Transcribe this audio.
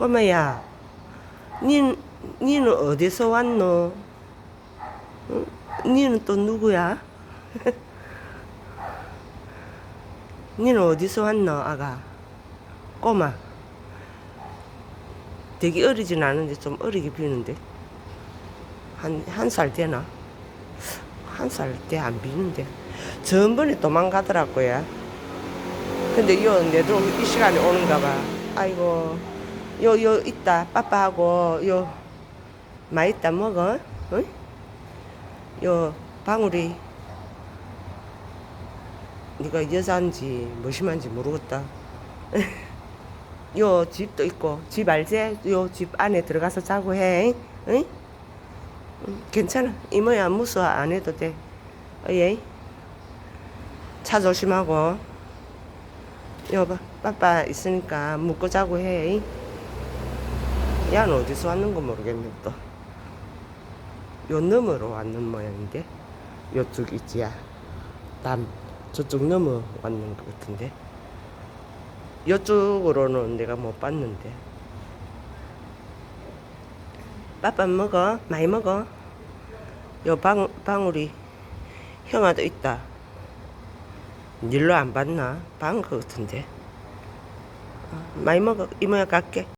꼬마야, 니, 니는 어디서 왔노? 응? 니는 또 누구야? 니는 어디서 왔노, 아가? 꼬마. 되게 어리진 않은데 좀 어리게 비는데. 한, 한 살 되나? 한 살 때 안 비는데. 전번에 도망가더라고요. 근데 요, 내도 이 시간에 오는가 봐. 아이고, 요, 요 있다. 빠빠하고, 요, 많이 있다 먹어. 응? 요, 방울이. 네가 여자인지 무심한지 모르겠다. 요 집도 있고 집 알지? 요 집 안에 들어가서 자고 해. 응? 응, 괜찮아. 이모야 무서워 안 해도 돼. 어, 예. 차 조심하고. 요 봐, 빠빠 있으니까 묶고 자고 해. 야는 어디서 왔는 거 모르겠네 또. 요 너머로 왔는 모양인데. 요쪽 있지야. 남 저쪽 넘어 왔는 것 같은데. 이쪽으로는 내가 못 봤는데. 빠빠 먹어? 많이 먹어? 요 방, 방울이 형아도 있다. 일로 안 봤나? 반것 같은데. 어, 많이 먹어. 이모야 갈게.